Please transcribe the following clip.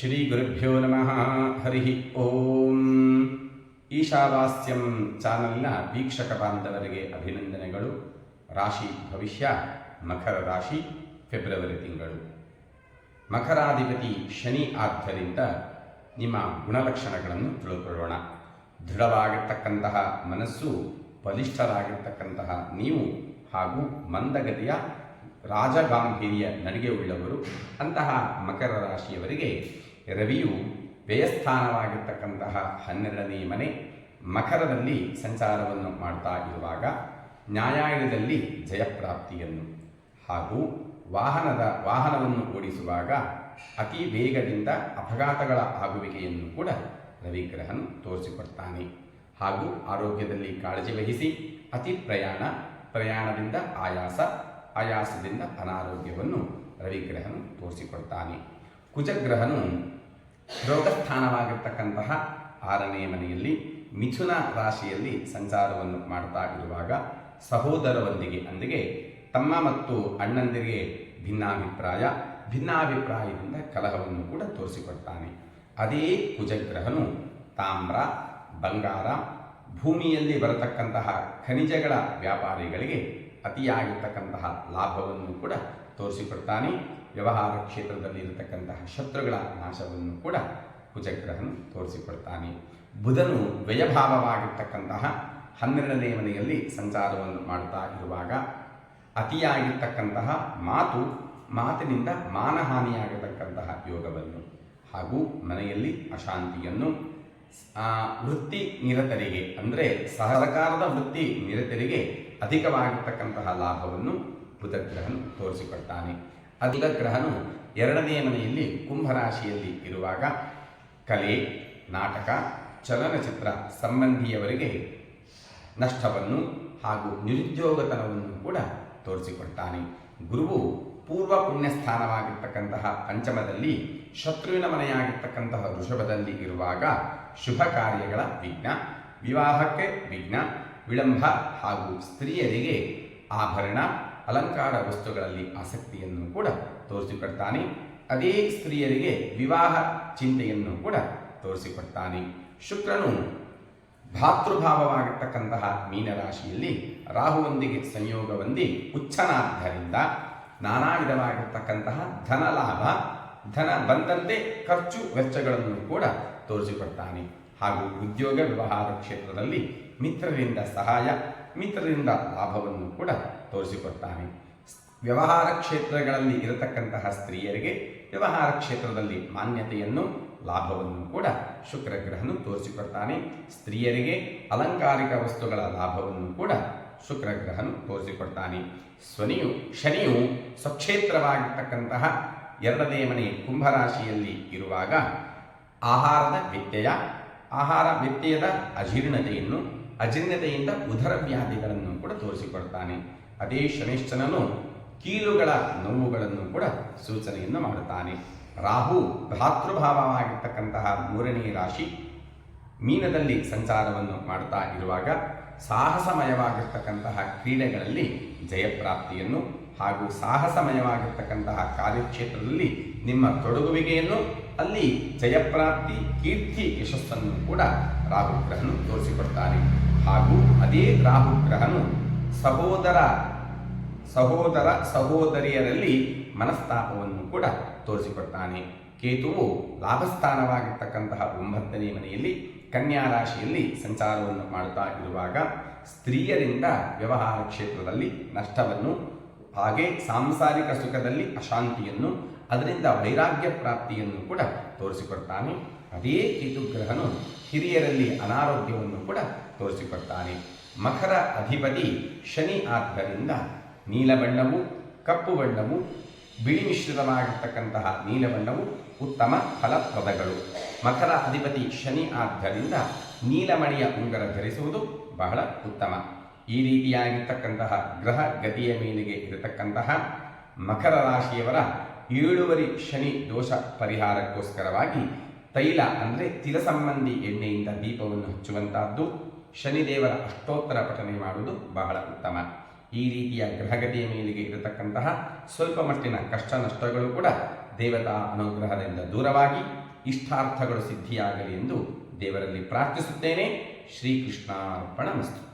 ಶ್ರೀ ಗುರುಭ್ಯೋ ನಮಃ. ಹರಿ ಓಂ. ಈಶಾವಾಸ್ಯಂ ಚಾನಲ್ನ ವೀಕ್ಷಕ ಬಾಂಧವರಿಗೆ ಅಭಿನಂದನೆಗಳು. ರಾಶಿ ಭವಿಷ್ಯ, ಮಕರ ರಾಶಿ, ಫೆಬ್ರವರಿ ತಿಂಗಳು. ಮಕರಾಧಿಪತಿ ಶನಿ ಆದ್ದರಿಂದ ನಿಮ್ಮ ಗುಣಲಕ್ಷಣಗಳನ್ನು ತಿಳಿದುಕೊಳ್ಳೋಣ ದೃಢವಾಗಿರ್ತಕ್ಕಂತಹ ಮನಸ್ಸು, ಬಲಿಷ್ಠರಾಗಿರ್ತಕ್ಕಂತಹ ನೀವು ಹಾಗೂ ಮಂದಗತಿಯ ರಾಜಗಾಂಭೀರ್ಯ ನಡಿಗೆ ಉಳ್ಳವರು, ಅಂತಹ ಮಕರ ರಾಶಿಯವರಿಗೆ ರವಿಯು ವ್ಯಯಸ್ಥಾನವಾಗಿರ್ತಕ್ಕಂತಹ ಹನ್ನೆರಡನೇ ಮನೆ ಮಕರದಲ್ಲಿ ಸಂಚಾರವನ್ನು ಮಾಡ್ತಾ ಇರುವಾಗ ನ್ಯಾಯಾಲಯದಲ್ಲಿ ಜಯಪ್ರಾಪ್ತಿಯನ್ನು ಹಾಗೂ ವಾಹನದ ವಾಹನವನ್ನು ಓಡಿಸುವಾಗ ಅತಿ ವೇಗದಿಂದ ಅಪಘಾತಗಳ ಆಗುವಿಕೆಯನ್ನು ಕೂಡ ರವಿಗ್ರಹನು ತೋರಿಸಿಕೊಡ್ತಾನೆ. ಹಾಗೂ ಆರೋಗ್ಯದಲ್ಲಿ ಕಾಳಜಿ ವಹಿಸಿ ಅತಿ ಪ್ರಯಾಣ ಪ್ರಯಾಣದಿಂದ ಆಯಾಸ ಆಯಾಸದಿಂದ ಅನಾರೋಗ್ಯವನ್ನು ರವಿಗ್ರಹನು ತೋರಿಸಿಕೊಡ್ತಾನೆ. ಕುಜಗ್ರಹನು ರೋಗಸ್ಥಾನವಾಗಿರ್ತಕ್ಕಂತಹ ಆರನೇ ಮನೆಯಲ್ಲಿ ಮಿಥುನ ರಾಶಿಯಲ್ಲಿ ಸಂಚಾರವನ್ನು ಮಾಡ್ತಾ ಇರುವಾಗ ಸಹೋದರರೊಂದಿಗೆ ಅಂದಿಗೆ ತಮ್ಮ ಮತ್ತು ಅಣ್ಣಂದಿರಿಗೆ ಭಿನ್ನಾಭಿಪ್ರಾಯ, ಭಿನ್ನಾಭಿಪ್ರಾಯದಿಂದ ಕಲಹವನ್ನು ಕೂಡ ತೋರಿಸಿಕೊಡ್ತಾನೆ. ಅದೇ ಕುಜಗ್ರಹನು ತಾಮ್ರ, ಬಂಗಾರ, ಭೂಮಿಯಲ್ಲಿ ಬರತಕ್ಕಂತಹ ಖನಿಜಗಳ ವ್ಯಾಪಾರಿಗಳಿಗೆ ಅತಿಯಾಗಿರ್ತಕ್ಕಂತಹ ಲಾಭವನ್ನು ಕೂಡ ತೋರಿಸಿಕೊಡ್ತಾನೆ. ವ್ಯವಹಾರ ಕ್ಷೇತ್ರದಲ್ಲಿ ಇರತಕ್ಕಂತಹ ಶತ್ರುಗಳ ನಾಶವನ್ನು ಕೂಡ ಕುಜಗ್ರಹನು ತೋರಿಸಿಕೊಡ್ತಾನೆ. ಬುಧನು ವ್ಯಯಭಾವವಾಗಿರ್ತಕ್ಕಂತಹ ಹನ್ನೆರಡನೇ ಮನೆಯಲ್ಲಿ ಸಂಚಾರವನ್ನು ಮಾಡ್ತಾ ಇರುವಾಗ ಅತಿಯಾಗಿರ್ತಕ್ಕಂತಹ ಮಾತು, ಮಾತಿನಿಂದ ಮಾನಹಾನಿಯಾಗತಕ್ಕಂತಹ ಯೋಗವನ್ನು ಹಾಗೂ ಮನೆಯಲ್ಲಿ ಅಶಾಂತಿಯನ್ನು ವೃತ್ತಿ ನಿರತರಿಗೆ, ಅಂದರೆ ಸಹಕಾರದ ವೃತ್ತಿ ನಿರತರಿಗೆ ಅಧಿಕವಾಗಿರ್ತಕ್ಕಂತಹ ಲಾಭವನ್ನು ಬುಧಗ್ರಹನು ತೋರಿಸಿಕೊಡ್ತಾನೆ. ಅಧಿಕ ಗ್ರಹನು ಎರಡನೇ ಮನೆಯಲ್ಲಿ ಕುಂಭರಾಶಿಯಲ್ಲಿ ಇರುವಾಗ ಕಲೆ, ನಾಟಕ, ಚಲನಚಿತ್ರ ಸಂಬಂಧಿಯವರಿಗೆ ನಷ್ಟವನ್ನು ಹಾಗೂ ನಿರುದ್ಯೋಗತನವನ್ನು ಕೂಡ ತೋರಿಸಿಕೊಡ್ತಾನೆ. ಗುರುವು ಪೂರ್ವ ಪುಣ್ಯ ಸ್ಥಾನವಾಗಿರ್ತಕ್ಕಂತಹ ಪಂಚಮದಲ್ಲಿ ಶತ್ರುವಿನ ಮನೆಯಾಗಿರ್ತಕ್ಕಂತಹ ಋಷಭದಲ್ಲಿ ಇರುವಾಗ ಶುಭ ಕಾರ್ಯಗಳ ವಿಘ್ನ, ವಿವಾಹಕ್ಕೆ ವಿಘ್ನ ವಿಳಂಬ ಹಾಗೂ ಸ್ತ್ರೀಯರಿಗೆ ಆಭರಣ, ಅಲಂಕಾರ ವಸ್ತುಗಳಲ್ಲಿ ಆಸಕ್ತಿಯನ್ನು ಕೂಡ ತೋರಿಸಿಕೊಡ್ತಾನೆ. ಅದೇ ಸ್ತ್ರೀಯರಿಗೆ ವಿವಾಹ ಚಿಂತೆಯನ್ನು ಕೂಡ ತೋರಿಸಿಕೊಡ್ತಾನೆ. ಶುಕ್ರನು ಭಾತೃಭಾವವಾಗಿರ್ತಕ್ಕಂತಹ ಮೀನರಾಶಿಯಲ್ಲಿ ರಾಹುವೊಂದಿಗೆ ಸಂಯೋಗ ಹೊಂದಿ ಉಚ್ಚನಾದ್ದರಿಂದ ನಾನಾ ವಿಧವಾಗಿರ್ತಕ್ಕಂತಹ ಧನ ಲಾಭ ಧನ ಬಂದಂತೆ ಖರ್ಚು ವೆಚ್ಚಗಳನ್ನು ಕೂಡ ತೋರಿಸಿಕೊಡ್ತಾನೆ. ಹಾಗೂ ಉದ್ಯೋಗ, ವ್ಯವಹಾರ ಕ್ಷೇತ್ರದಲ್ಲಿ ಮಿತ್ರರಿಂದ ಸಹಾಯ, ಮಿತ್ರರಿಂದ ಲಾಭವನ್ನು ಕೂಡ ತೋರಿಸಿಕೊಡ್ತಾನೆ. ವ್ಯವಹಾರ ಕ್ಷೇತ್ರಗಳಲ್ಲಿ ಇರತಕ್ಕಂತಹ ಸ್ತ್ರೀಯರಿಗೆ ವ್ಯವಹಾರ ಕ್ಷೇತ್ರದಲ್ಲಿ ಮಾನ್ಯತೆಯನ್ನು, ಲಾಭವನ್ನು ಕೂಡ ಶುಕ್ರಗ್ರಹನು ತೋರಿಸಿಕೊಡ್ತಾನೆ. ಸ್ತ್ರೀಯರಿಗೆ ಅಲಂಕಾರಿಕ ವಸ್ತುಗಳ ಲಾಭವನ್ನು ಕೂಡ ಶುಕ್ರಗ್ರಹನು ತೋರಿಸಿಕೊಡ್ತಾನೆ. ಸ್ವನಿಯು, ಶನಿಯು ಸ್ವಕ್ಷೇತ್ರವಾಗಿರ್ತಕ್ಕಂತಹ ಎರಡನೇ ಮನೆ ಕುಂಭರಾಶಿಯಲ್ಲಿ ಇರುವಾಗ ಆಹಾರದ ವ್ಯತ್ಯಯ, ಆಹಾರ ವ್ಯತ್ಯಯದ ಅಜೀರ್ಣತೆಯನ್ನು ಅಜೀರ್ಣತೆಯಿಂದ ಉದರ ವ್ಯಾಧಿಗಳನ್ನು ಕೂಡ ತೋರಿಸಿಕೊಡ್ತಾನೆ. ಅದೇ ಶನಿಶ್ಚನನು ಕೀಲುಗಳ ನೋವುಗಳನ್ನು ಕೂಡ ಸೂಚನೆಯನ್ನು ಮಾಡುತ್ತಾನೆ. ರಾಹು ಭ್ರಾತೃಭಾವವಾಗಿರ್ತಕ್ಕಂತಹ ಮೂರನೇ ರಾಶಿ ಮೀನದಲ್ಲಿ ಸಂಚಾರವನ್ನು ಮಾಡ್ತಾ ಇರುವಾಗ ಸಾಹಸಮಯವಾಗಿರ್ತಕ್ಕಂತಹ ಕ್ರೀಡೆಗಳಲ್ಲಿ ಜಯಪ್ರಾಪ್ತಿಯನ್ನು ಹಾಗೂ ಸಾಹಸಮಯವಾಗಿರ್ತಕ್ಕಂತಹ ಕಾರ್ಯಕ್ಷೇತ್ರದಲ್ಲಿ ನಿಮ್ಮ ತೊಡಗುವಿಕೆಯನ್ನು ಅಲ್ಲಿ ಜಯಪ್ರಾಪ್ತಿ ಕೀರ್ತಿ ಯಶಸ್ಸನ್ನು ಕೂಡ ರಾಹುಗ್ರಹನು ತೋರಿಸಿಕೊಡ್ತಾನೆ. ಹಾಗೂ ಅದೇ ರಾಹುಗ್ರಹನು ಸಹೋದರ ಸಹೋದರ ಸಹೋದರಿಯರಲ್ಲಿ ಮನಸ್ತಾಪವನ್ನು ಕೂಡ ತೋರಿಸಿಕೊಡ್ತಾನೆ. ಕೇತುವು ಲಾಭಸ್ಥಾನವಾಗಿರ್ತಕ್ಕಂತಹ ಒಂಬತ್ತನೇ ಮನೆಯಲ್ಲಿ ಕನ್ಯಾ ರಾಶಿಯಲ್ಲಿ ಸಂಚಾರವನ್ನು ಮಾಡುತ್ತಾ ಇರುವಾಗ ಸ್ತ್ರೀಯರಿಂದ ವ್ಯವಹಾರ ಕ್ಷೇತ್ರದಲ್ಲಿ ನಷ್ಟವನ್ನು, ಹಾಗೆ ಸಾಂಸಾರಿಕ ಸುಖದಲ್ಲಿ ಅಶಾಂತಿಯನ್ನು, ಅದರಿಂದ ವೈರಾಗ್ಯ ಪ್ರಾಪ್ತಿಯನ್ನು ಕೂಡ ತೋರಿಸಿಕೊಡ್ತಾನೆ. ಅದೇ ಕೇತುಗ್ರಹನು ಹಿರಿಯರಲ್ಲಿ ಅನಾರೋಗ್ಯವನ್ನು ಕೂಡ ತೋರಿಸಿಕೊಡ್ತಾನೆ. ಮಕರ ಅಧಿಪತಿ ಶನಿ ಆದ್ದರಿಂದ ನೀಲಬಣ್ಣವು ಕಪ್ಪು ಬಣ್ಣವು, ಬಿಳಿ ಮಿಶ್ರಿತವಾಗಿರ್ತಕ್ಕಂತಹ ನೀಲಬಣ್ಣವು ಉತ್ತಮ ಫಲಪ್ರದಗಳು. ಮಕರ ಅಧಿಪತಿ ಶನಿ ಆದ್ದರಿಂದ ನೀಲಮಣಿಯ ಉಂಗರ ಧರಿಸುವುದು ಬಹಳ ಉತ್ತಮ. ಈ ರೀತಿಯಾಗಿರ್ತಕ್ಕಂತಹ ಗ್ರಹ ಗತಿಯ ಮೇಲೆಗೆ ಇರತಕ್ಕಂತಹ ಮಕರ ರಾಶಿಯವರ ಏಳುವರಿ ಶನಿ ದೋಷ ಪರಿಹಾರಕ್ಕೋಸ್ಕರವಾಗಿ ತೈಲ ಅಂದರೆ ತಿಲ ಸಂಬಂಧಿ ಎಣ್ಣೆಯಿಂದ ದೀಪವನ್ನು ಹಚ್ಚುವಂತಹದ್ದು ಶನಿದೇವರ ಅಷ್ಟೋತ್ತರ ಪಠನೆ ಮಾಡುವುದು ಬಹಳ ಉತ್ತಮ. ಈ ರೀತಿಯ ಗ್ರಹಗತಿಯ ಮೇಲಿಗೆ ಇರತಕ್ಕಂತಹ ಸ್ವಲ್ಪ ಮಟ್ಟಿನ ಕಷ್ಟ ನಷ್ಟಗಳು ಕೂಡ ದೇವತಾ ಅನುಗ್ರಹದಿಂದ ದೂರವಾಗಿ ಇಷ್ಟಾರ್ಥಗಳು ಸಿದ್ಧಿಯಾಗಲಿ ಎಂದು ದೇವರಲ್ಲಿ ಪ್ರಾರ್ಥಿಸುತ್ತೇನೆ. ಶ್ರೀಕೃಷ್ಣಾರ್ಪಣ ಮಸ್ತು.